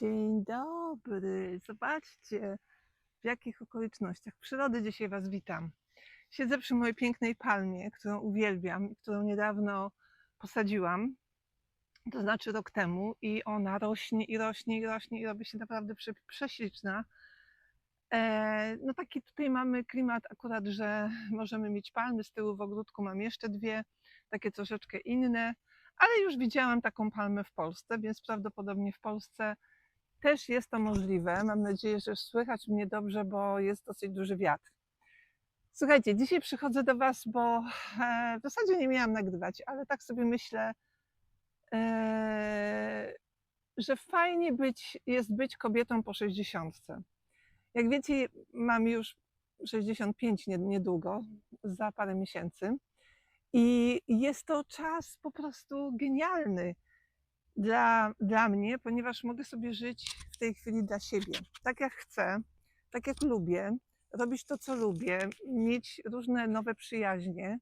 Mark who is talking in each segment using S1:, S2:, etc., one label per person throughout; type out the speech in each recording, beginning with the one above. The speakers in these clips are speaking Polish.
S1: Dzień dobry. Zobaczcie, w jakich okolicznościach przyrody dzisiaj Was witam. Siedzę przy mojej pięknej palmie, którą uwielbiam i którą niedawno posadziłam, to znaczy rok temu, i ona rośnie i rośnie i rośnie i robi się naprawdę prze, prześliczna. E, no taki tutaj mamy klimat akurat, że możemy mieć palmy, z tyłu w ogródku mam jeszcze dwie, takie troszeczkę inne, ale już widziałam taką palmę w Polsce, więc prawdopodobnie w Polsce też jest to możliwe. Mam nadzieję, że słychać mnie dobrze, bo jest dosyć duży wiatr. Słuchajcie, dzisiaj przychodzę do Was, bo e, w zasadzie nie miałam nagrywać, ale tak sobie myślę, e, że fajnie być, jest być kobietą po 60. Jak wiecie, mam już 65 nie- niedługo, za parę miesięcy. I jest to czas po prostu genialny dla, dla mnie, ponieważ mogę sobie żyć w tej chwili dla siebie, tak jak chcę, tak jak lubię, robić to, co lubię, mieć różne nowe przyjaźnie.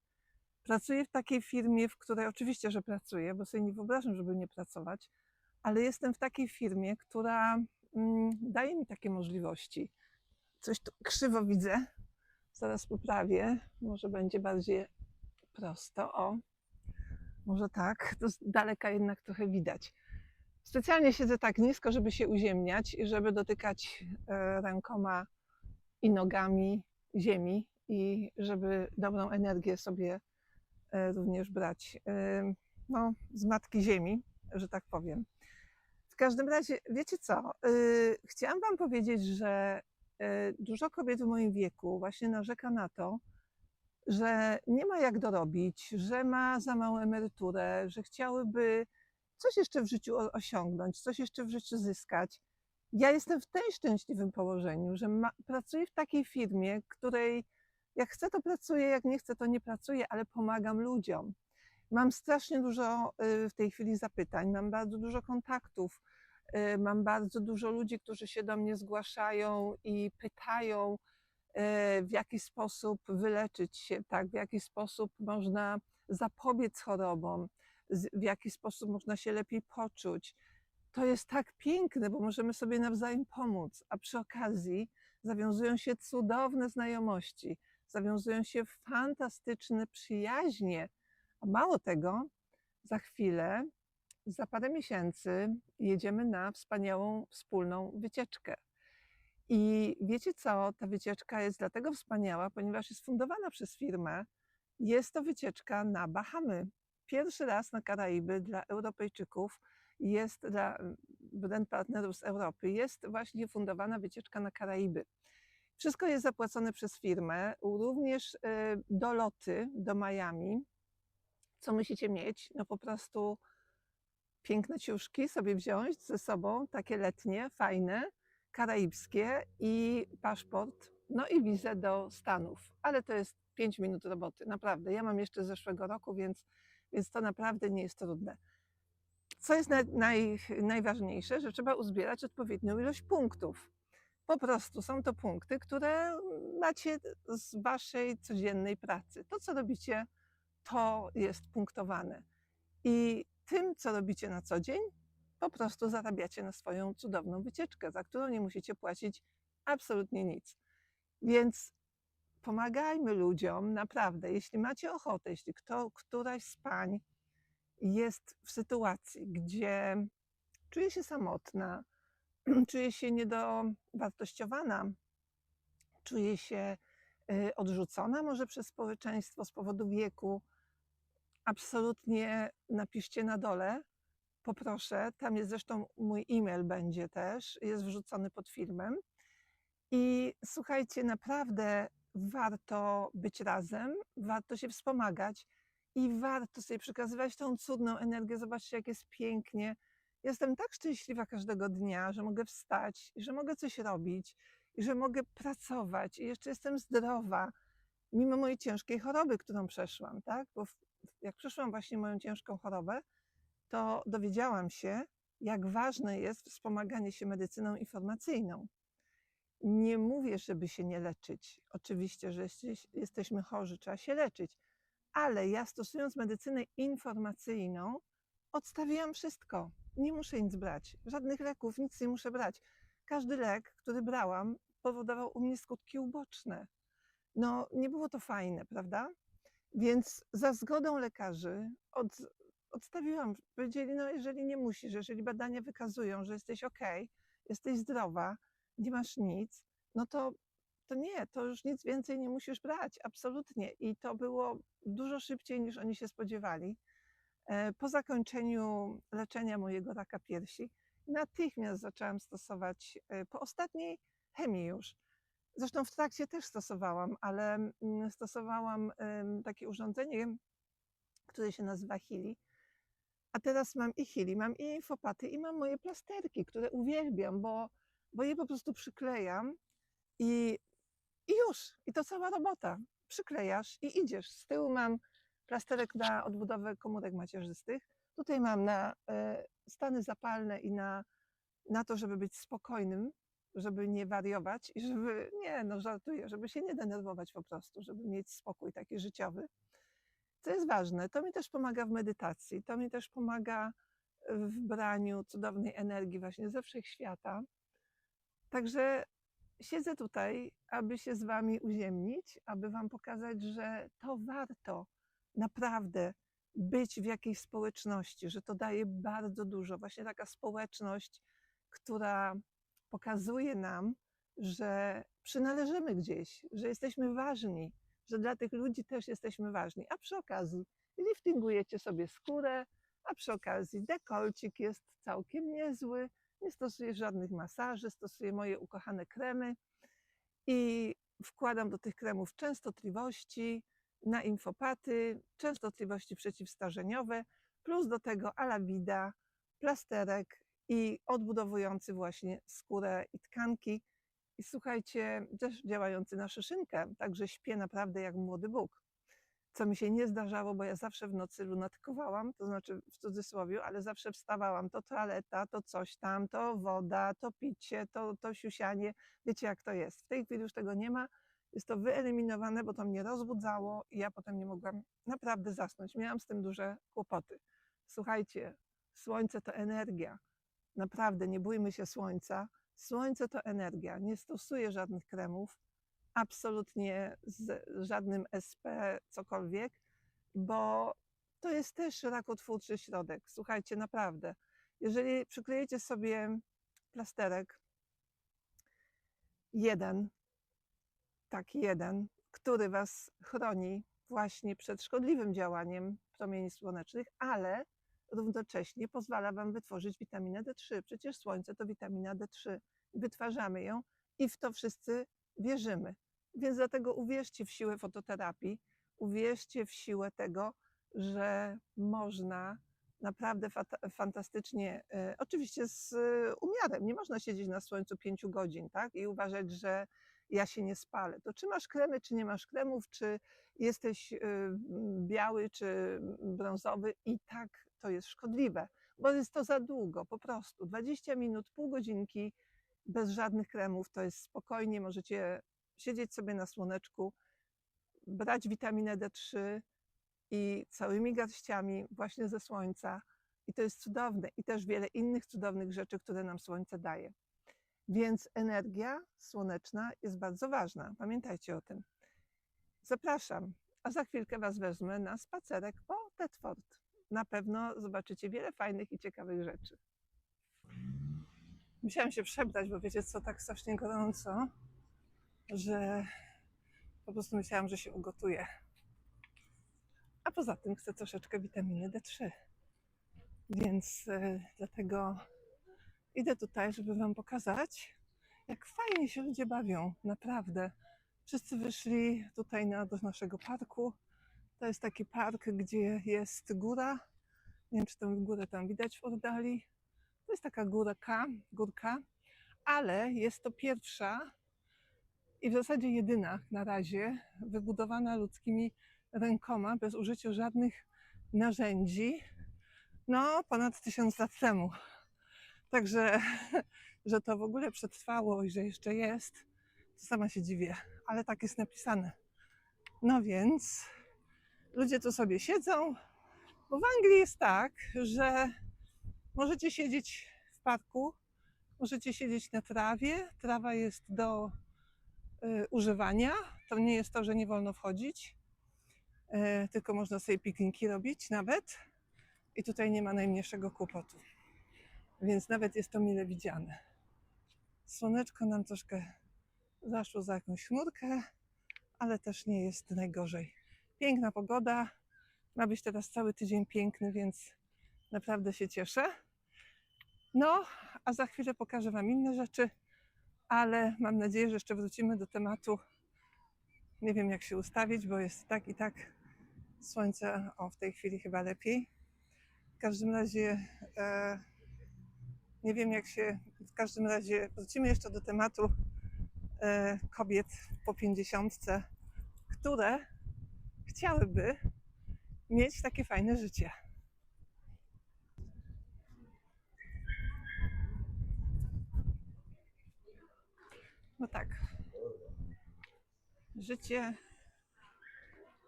S1: Pracuję w takiej firmie, w której oczywiście, że pracuję, bo sobie nie wyobrażam, żeby nie pracować, ale jestem w takiej firmie, która mm, daje mi takie możliwości. Coś tu krzywo widzę, zaraz poprawię, może będzie bardziej prosto. O, może tak, to z daleka jednak trochę widać. Specjalnie siedzę tak nisko, żeby się uziemniać i żeby dotykać e, rękoma i nogami ziemi i żeby dobrą energię sobie e, również brać e, no, z matki ziemi, że tak powiem. W każdym razie, wiecie co? Chciałam Wam powiedzieć, że dużo kobiet w moim wieku właśnie narzeka na to, że nie ma jak dorobić, że ma za małą emeryturę, że chciałyby coś jeszcze w życiu osiągnąć, coś jeszcze w życiu zyskać. Ja jestem w tej szczęśliwym położeniu, że ma, pracuję w takiej firmie, której jak chcę, to pracuję, jak nie chcę, to nie pracuję, ale pomagam ludziom. Mam strasznie dużo y, w tej chwili zapytań, mam bardzo dużo kontaktów, y, mam bardzo dużo ludzi, którzy się do mnie zgłaszają i pytają, w jaki sposób wyleczyć się, tak, w jaki sposób można zapobiec chorobom, w jaki sposób można się lepiej poczuć. To jest tak piękne, bo możemy sobie nawzajem pomóc, a przy okazji zawiązują się cudowne znajomości, zawiązują się fantastyczne przyjaźnie. A mało tego, za chwilę, za parę miesięcy jedziemy na wspaniałą wspólną wycieczkę. I wiecie co? Ta wycieczka jest dlatego wspaniała, ponieważ jest fundowana przez firmę. Jest to wycieczka na Bahamy. Pierwszy raz na Karaiby dla Europejczyków jest dla mm, brand partnerów z Europy. Jest właśnie fundowana wycieczka na Karaiby. Wszystko jest zapłacone przez firmę, również y, doloty do Miami. Co musicie mieć? No po prostu piękne ciuszki sobie wziąć ze sobą, takie letnie, fajne, karaibskie i paszport, no i wizę do Stanów. Ale to jest 5 minut roboty, naprawdę. Ja mam jeszcze z zeszłego roku, więc, więc to naprawdę nie jest trudne. Co jest naj, naj, najważniejsze, że trzeba uzbierać odpowiednią ilość punktów. Po prostu są to punkty, które macie z waszej codziennej pracy. To, co robicie, to jest punktowane. I tym, co robicie na co dzień, po prostu zarabiacie na swoją cudowną wycieczkę, za którą nie musicie płacić absolutnie nic. Więc pomagajmy ludziom, naprawdę, jeśli macie ochotę, jeśli kto, któraś z pań jest w sytuacji, gdzie czuje się samotna, czuje się niedowartościowana, czuje się y, odrzucona może przez społeczeństwo z powodu wieku, absolutnie napiszcie na dole, poproszę. Tam jest zresztą mój e-mail będzie też, jest wrzucony pod filmem. I słuchajcie, naprawdę warto być razem, warto się wspomagać i warto sobie przekazywać tą cudną energię. Zobaczcie, jak jest pięknie. Jestem tak szczęśliwa każdego dnia, że mogę wstać, że mogę coś robić, i że mogę pracować i jeszcze jestem zdrowa, mimo mojej ciężkiej choroby, którą przeszłam, tak? Bo jak przeszłam właśnie moją ciężką chorobę, to dowiedziałam się, jak ważne jest wspomaganie się medycyną informacyjną. Nie mówię, żeby się nie leczyć. Oczywiście, że jesteś, jesteśmy chorzy, trzeba się leczyć. Ale ja stosując medycynę informacyjną, odstawiłam wszystko. nie muszę nic brać. Żadnych leków, nic nie muszę brać. Każdy lek, który brałam, powodował u mnie skutki uboczne. No, nie było to fajne, prawda? Więc za zgodą lekarzy od, odstawiłam. Powiedzieli, no jeżeli nie musisz, jeżeli badania wykazują, że jesteś ok, jesteś zdrowa, nie masz nic, no to, to nie, to już nic więcej nie musisz brać, absolutnie. I to było dużo szybciej niż oni się spodziewali. E, Po zakończeniu leczenia mojego raka piersi, natychmiast zaczęłam stosować, e, po ostatniej chemii już, zresztą w trakcie też stosowałam, ale mm, stosowałam takie urządzenie, które się nazywa Hili. A teraz mam i Hili, mam i infopaty i mam moje plasterki, które uwielbiam, bo, bo je po prostu przyklejam i, i już. I to cała robota. Przyklejasz i idziesz. Z tyłu mam plasterek na odbudowę komórek macierzystych. Tutaj mam na e, stany zapalne i na, na to, żeby być spokojnym, żeby nie wariować i żeby, nie no żartuję, żeby się nie denerwować po prostu, żeby mieć spokój taki życiowy. Co jest ważne, to mi też pomaga w medytacji, to mi też pomaga w braniu cudownej energii właśnie ze wszechświata. Także siedzę tutaj, aby się z Wami uziemnić, aby Wam pokazać, że to warto naprawdę być w jakiejś społeczności, że to daje bardzo dużo. Właśnie taka społeczność, która pokazuje nam, że przynależymy gdzieś, że jesteśmy ważni, że dla tych ludzi też jesteśmy ważni. A przy okazji liftingujecie sobie skórę, a przy okazji dekolcik jest całkiem niezły. Nie stosuję żadnych masaży, stosuję moje ukochane kremy i wkładam do tych kremów częstotliwości na infopaty, częstotliwości przeciwstarzeniowe, plus do tego alawida, plasterek i odbudowujący właśnie skórę i tkanki. I słuchajcie, też działający na szyszynkę, także śpię naprawdę jak młody Bóg. Co mi się nie zdarzało, bo ja zawsze w nocy lunatykowałam, to znaczy w cudzysłowie, ale zawsze wstawałam, to toaleta, to coś tam, to woda, to picie, to, to siusianie. Wiecie jak to jest. W tej chwili już tego nie ma, jest to wyeliminowane, bo to mnie rozbudzało i ja potem nie mogłam naprawdę zasnąć. Miałam z tym duże kłopoty. Słuchajcie, słońce to energia. Naprawdę nie bójmy się słońca. Słońce to energia. Nie stosuję żadnych kremów, absolutnie z żadnym SP, cokolwiek, bo to jest też rakotwórczy środek. Słuchajcie, naprawdę. Jeżeli przyklejecie sobie plasterek, jeden, taki jeden, który Was chroni właśnie przed szkodliwym działaniem promieni słonecznych, ale równocześnie pozwala Wam wytworzyć witaminę D3. Przecież słońce to witamina D3. Wytwarzamy ją i w to wszyscy wierzymy. Więc dlatego uwierzcie w siłę fototerapii, uwierzcie w siłę tego, że można naprawdę fantastycznie, e, oczywiście z e, umiarem, nie można siedzieć na słońcu 5 godzin, tak? I uważać, że ja się nie spalę. To czy masz kremy, czy nie masz kremów, czy jesteś y, biały, czy brązowy, i tak to jest szkodliwe, bo jest to za długo, po prostu. 20 minut, pół godzinki bez żadnych kremów to jest spokojnie, możecie siedzieć sobie na słoneczku, brać witaminę D3 i całymi garściami właśnie ze słońca. I to jest cudowne. I też wiele innych cudownych rzeczy, które nam słońce daje. Więc energia słoneczna jest bardzo ważna. Pamiętajcie o tym. Zapraszam, a za chwilkę Was wezmę na spacerek po Tetford. Na pewno zobaczycie wiele fajnych i ciekawych rzeczy. Musiałam się przebrać, bo wiecie co, tak strasznie gorąco, że po prostu myślałam, że się ugotuję. A poza tym chcę troszeczkę witaminy D3. Więc e, dlatego idę tutaj, żeby Wam pokazać, jak fajnie się ludzie bawią, naprawdę. Wszyscy wyszli tutaj na, do naszego parku. To jest taki park, gdzie jest góra. Nie wiem, czy tę górę tam widać w oddali. To jest taka górka, górka, ale jest to pierwsza i w zasadzie jedyna na razie wybudowana ludzkimi rękoma, bez użycia żadnych narzędzi, no ponad tysiąc lat temu. Także, że to w ogóle przetrwało i że jeszcze jest, to sama się dziwię, ale tak jest napisane. No więc ludzie tu sobie siedzą, bo w Anglii jest tak, że Możecie siedzieć w parku, możecie siedzieć na trawie. Trawa jest do y, używania. To nie jest to, że nie wolno wchodzić, y, tylko można sobie pikniki robić nawet. I tutaj nie ma najmniejszego kłopotu. Więc nawet jest to mile widziane. Słoneczko nam troszkę zaszło za jakąś chmurkę, ale też nie jest najgorzej. Piękna pogoda. Ma być teraz cały tydzień piękny, więc naprawdę się cieszę. No, a za chwilę pokażę Wam inne rzeczy, ale mam nadzieję, że jeszcze wrócimy do tematu. Nie wiem, jak się ustawić, bo jest tak i tak słońce. O, w tej chwili chyba lepiej. W każdym razie e, nie wiem, jak się. W każdym razie wrócimy jeszcze do tematu e, kobiet po pięćdziesiątce, które chciałyby mieć takie fajne życie. No tak. Życie,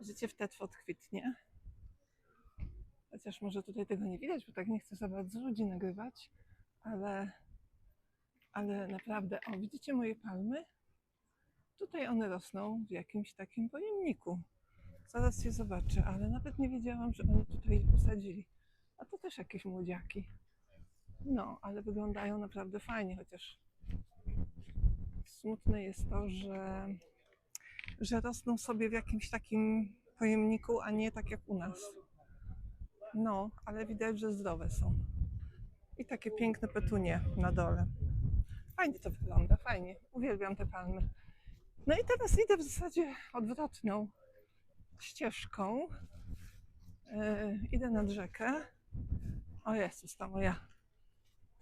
S1: życie w Tetford kwitnie. Chociaż może tutaj tego nie widać, bo tak nie chcę za bardzo ludzi nagrywać, ale, ale naprawdę, o widzicie moje palmy? Tutaj one rosną w jakimś takim pojemniku. Zaraz je zobaczę, ale nawet nie wiedziałam, że oni tutaj posadzili. A to też jakieś młodziaki. No, ale wyglądają naprawdę fajnie, chociaż smutne jest to, że, że rosną sobie w jakimś takim pojemniku, a nie tak jak u nas. No, ale widać, że zdrowe są. I takie piękne petunie na dole. Fajnie to wygląda, fajnie. Uwielbiam te palmy. No i teraz idę w zasadzie odwrotną ścieżką. Yy, idę nad rzekę. O Jezus, ta moja,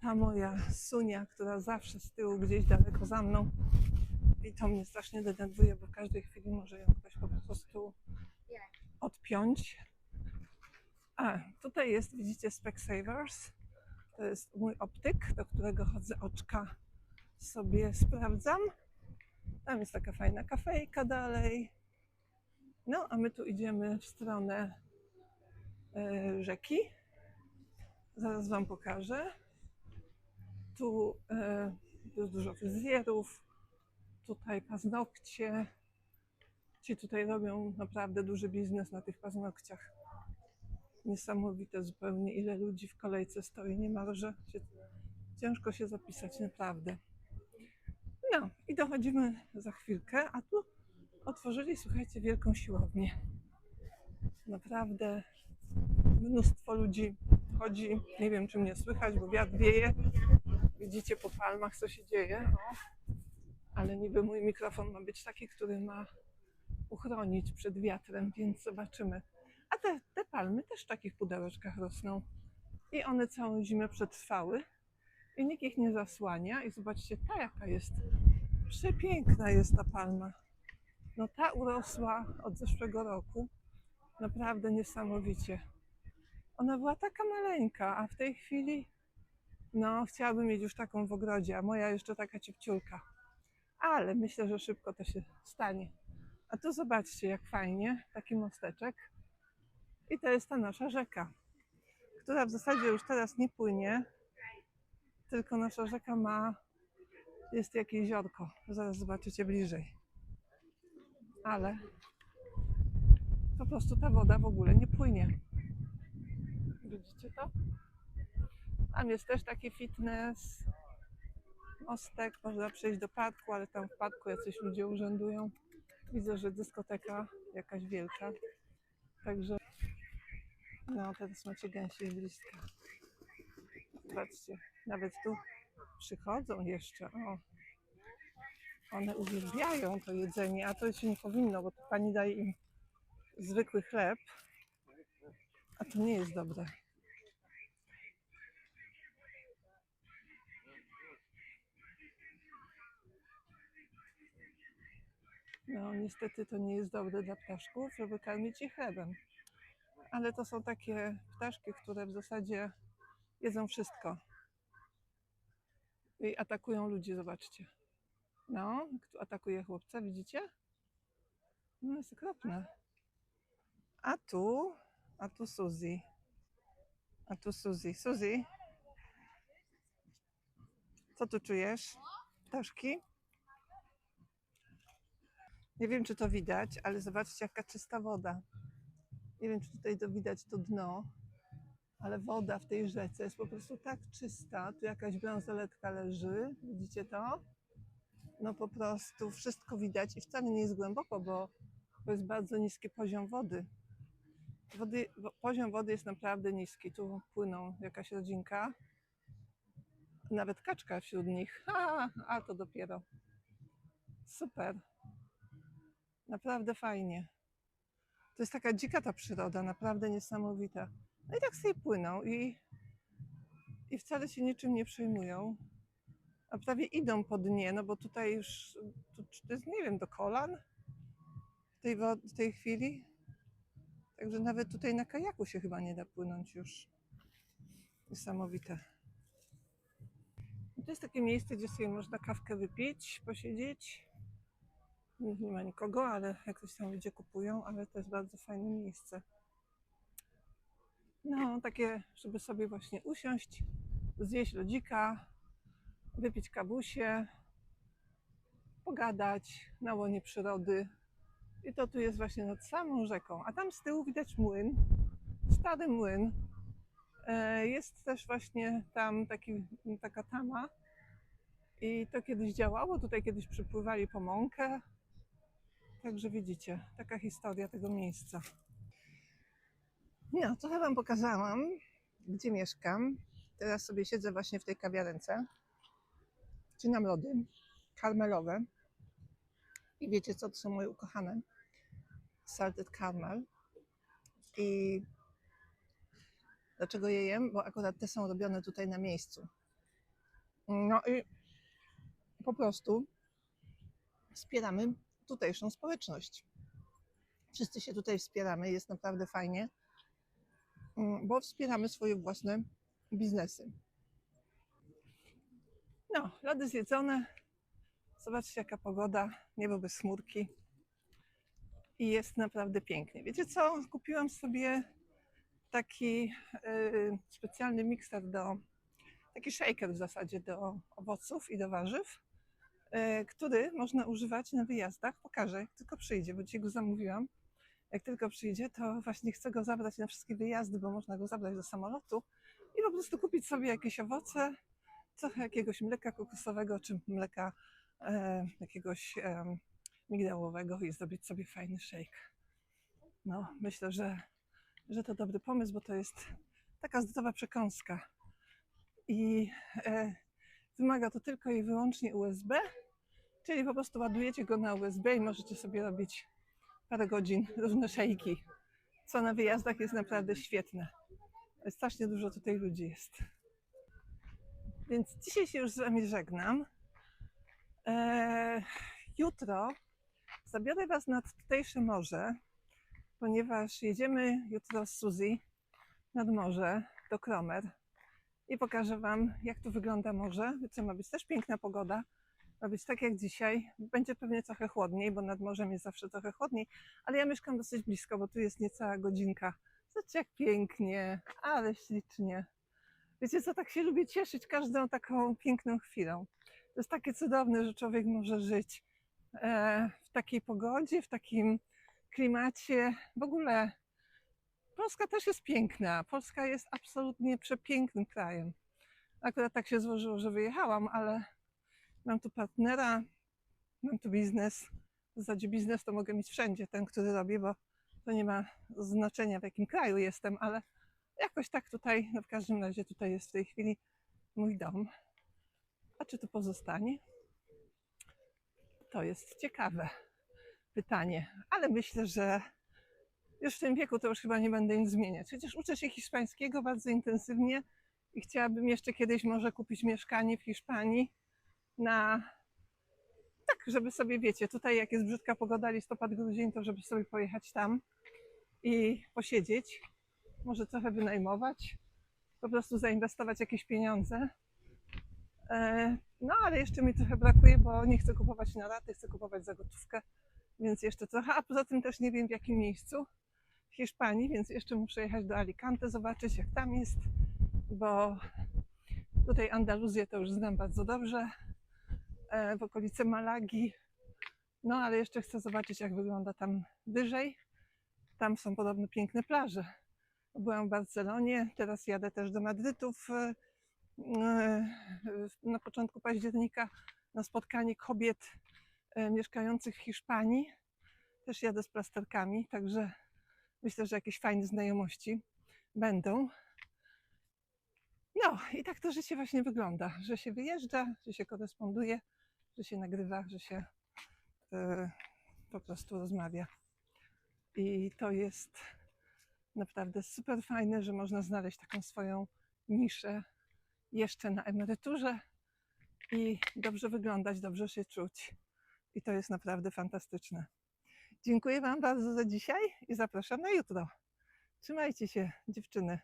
S1: ta moja sunia, która zawsze z tyłu gdzieś daleko za mną. I to mnie strasznie denerwuje, bo w każdej chwili może ją ktoś po prostu odpiąć. A, tutaj jest, widzicie, Specsavers. To jest mój optyk, do którego chodzę oczka sobie sprawdzam. Tam jest taka fajna kafejka dalej. No, a my tu idziemy w stronę e, rzeki. Zaraz Wam pokażę. Tu e, jest dużo fryzjerów, tutaj paznokcie. Ci tutaj robią naprawdę duży biznes na tych paznokciach. Niesamowite zupełnie, ile ludzi w kolejce stoi, niemalże się, ciężko się zapisać, naprawdę. No i dochodzimy za chwilkę, a tu otworzyli, słuchajcie, wielką siłownię. Naprawdę mnóstwo ludzi chodzi. Nie wiem, czy mnie słychać, bo wiatr wieje. Widzicie po palmach, co się dzieje. O. Ale niby mój mikrofon ma być taki, który ma uchronić przed wiatrem, więc zobaczymy. A te, te palmy też w takich pudełeczkach rosną. I one całą zimę przetrwały. I nikt ich nie zasłania. I zobaczcie, ta jaka jest. Przepiękna jest ta palma. No ta urosła od zeszłego roku. Naprawdę niesamowicie. Ona była taka maleńka, a w tej chwili no chciałabym mieć już taką w ogrodzie, a moja jeszcze taka ciepciulka. Ale myślę, że szybko to się stanie. A tu zobaczcie, jak fajnie, taki mosteczek. I to jest ta nasza rzeka, która w zasadzie już teraz nie płynie, tylko nasza rzeka ma, jest jakieś jeziorko. Zaraz zobaczycie bliżej. Ale po prostu ta woda w ogóle nie płynie. Widzicie to? Tam jest też taki fitness, mostek, można przejść do parku, ale tam w parku jacyś ludzie urzędują. Widzę, że dyskoteka jakaś wielka. Także no teraz macie gęsi bliska. Patrzcie, nawet tu przychodzą jeszcze. O. One uwielbiają to jedzenie, a to się nie powinno, bo to pani daje im zwykły chleb, a to nie jest dobre. No, niestety to nie jest dobre dla ptaszków, żeby karmić je chlebem. Ale to są takie ptaszki, które w zasadzie jedzą wszystko. I atakują ludzi, zobaczcie. No, kto atakuje chłopca, widzicie? No, jest okropne. A tu, a tu Suzy. A tu Suzy. Suzy, Co tu czujesz? Ptaszki? Nie wiem, czy to widać, ale zobaczcie, jaka czysta woda. Nie wiem, czy tutaj to widać to dno, ale woda w tej rzece jest po prostu tak czysta. Tu jakaś bransoletka leży, widzicie to? No po prostu wszystko widać i wcale nie jest głęboko, bo to jest bardzo niski poziom wody. Wody, wo- poziom wody jest naprawdę niski. Tu płyną jakaś rodzinka. Nawet kaczka wśród nich. Ha, a to dopiero. Super. Naprawdę fajnie. To jest taka dzika ta przyroda, naprawdę niesamowita. No i tak sobie płyną i, i wcale się niczym nie przejmują. A prawie idą po dnie, no bo tutaj już, to jest, nie wiem, do kolan w tej, w tej chwili. Także nawet tutaj na kajaku się chyba nie da płynąć już. Niesamowite. I To jest takie miejsce, gdzie sobie można kawkę wypić, posiedzieć. Nie ma nikogo, ale jak ktoś tam ludzie kupują, ale to jest bardzo fajne miejsce. No, takie, żeby sobie właśnie usiąść, zjeść lodzika, wypić kabusie, pogadać na łonie przyrody. I to tu jest właśnie nad samą rzeką. A tam z tyłu widać młyn, stary młyn. E, Jest też właśnie tam taki, taka tama. I to kiedyś działało. Tutaj kiedyś przypływali po mąkę. Także widzicie, taka historia tego miejsca. No, trochę Wam pokazałam, gdzie mieszkam. Teraz sobie siedzę właśnie w tej kawiarence. Cinam lody karmelowe. I wiecie co, to są moje ukochane. Salted caramel. I dlaczego je jem? Bo akurat te są robione tutaj na miejscu. No i po prostu wspieramy tutejszą społeczność. Wszyscy się tutaj wspieramy, jest naprawdę fajnie, bo wspieramy swoje własne biznesy. No, lody zjedzone. Zobaczcie, jaka pogoda, niebo bez chmurki. I jest naprawdę pięknie. Wiecie co? Kupiłam sobie taki y, specjalny mikser do, taki shaker w zasadzie do owoców i do warzyw, y, który można używać na wyjazdach. Pokażę, jak tylko przyjdzie, bo dzisiaj go zamówiłam. Jak tylko przyjdzie, to właśnie chcę go zabrać na wszystkie wyjazdy, bo można go zabrać do samolotu i po prostu kupić sobie jakieś owoce, trochę jakiegoś mleka kokosowego czy mleka e, jakiegoś e, migdałowego i zrobić sobie fajny shake. No, myślę, że, że to dobry pomysł, bo to jest taka zdrowa przekąska. I e, wymaga to tylko i wyłącznie USB, czyli po prostu ładujecie go na USB i możecie sobie robić parę godzin różne szejki, co na wyjazdach jest naprawdę świetne. Strasznie dużo tutaj ludzi jest. Więc dzisiaj się już z Wami żegnam. Eee, jutro zabiorę Was nad tutejsze morze, ponieważ jedziemy jutro z Suzy nad morze do Kromer i pokażę Wam, jak tu wygląda morze. Wiecie, ma być też piękna pogoda. Ma być tak jak dzisiaj. Będzie pewnie trochę chłodniej, bo nad morzem jest zawsze trochę chłodniej, ale ja mieszkam dosyć blisko, bo tu jest niecała godzinka. Zobaczcie, jak pięknie, ale ślicznie. Wiecie co, tak się lubię cieszyć każdą taką piękną chwilą. To jest takie cudowne, że człowiek może żyć e, w takiej pogodzie, w takim klimacie. W ogóle Polska też jest piękna. Polska jest absolutnie przepięknym krajem. Akurat tak się złożyło, że wyjechałam, ale mam tu partnera, mam tu biznes. W zasadzie biznes to mogę mieć wszędzie, ten, który robię, bo to nie ma znaczenia w jakim kraju jestem, ale jakoś tak tutaj, no w każdym razie tutaj jest w tej chwili mój dom. A czy tu pozostanie? To jest ciekawe pytanie, ale myślę, że już w tym wieku to już chyba nie będę nic zmieniać. Chociaż uczę się hiszpańskiego bardzo intensywnie i chciałabym jeszcze kiedyś może kupić mieszkanie w Hiszpanii na tak, żeby sobie wiecie, tutaj jak jest brzydka pogoda, listopad, grudzień, to żeby sobie pojechać tam i posiedzieć, może trochę wynajmować, po prostu zainwestować jakieś pieniądze. E, No ale jeszcze mi trochę brakuje, bo nie chcę kupować na raty, chcę kupować za gotówkę, więc jeszcze trochę, a poza tym też nie wiem w jakim miejscu w Hiszpanii, więc jeszcze muszę jechać do Alicante, zobaczyć jak tam jest, bo Tutaj Andaluzję to już znam bardzo dobrze, e, w okolice Malagi. No ale jeszcze chcę zobaczyć, jak wygląda tam wyżej. Tam są podobno piękne plaże. Byłam w Barcelonie, teraz jadę też do Madrytu e, w- na początku października na spotkanie kobiet e, mieszkających w Hiszpanii. Też jadę z plasterkami, także myślę, że jakieś fajne znajomości będą. No i tak to życie właśnie wygląda, że się wyjeżdża, że się koresponduje, że się nagrywa, że się e, po prostu rozmawia. I to jest naprawdę super fajne, że można znaleźć taką swoją niszę jeszcze na emeryturze i dobrze wyglądać, dobrze się czuć. I to jest naprawdę fantastyczne. Dziękuję Wam bardzo za dzisiaj i zapraszam na jutro. Trzymajcie się, dziewczyny.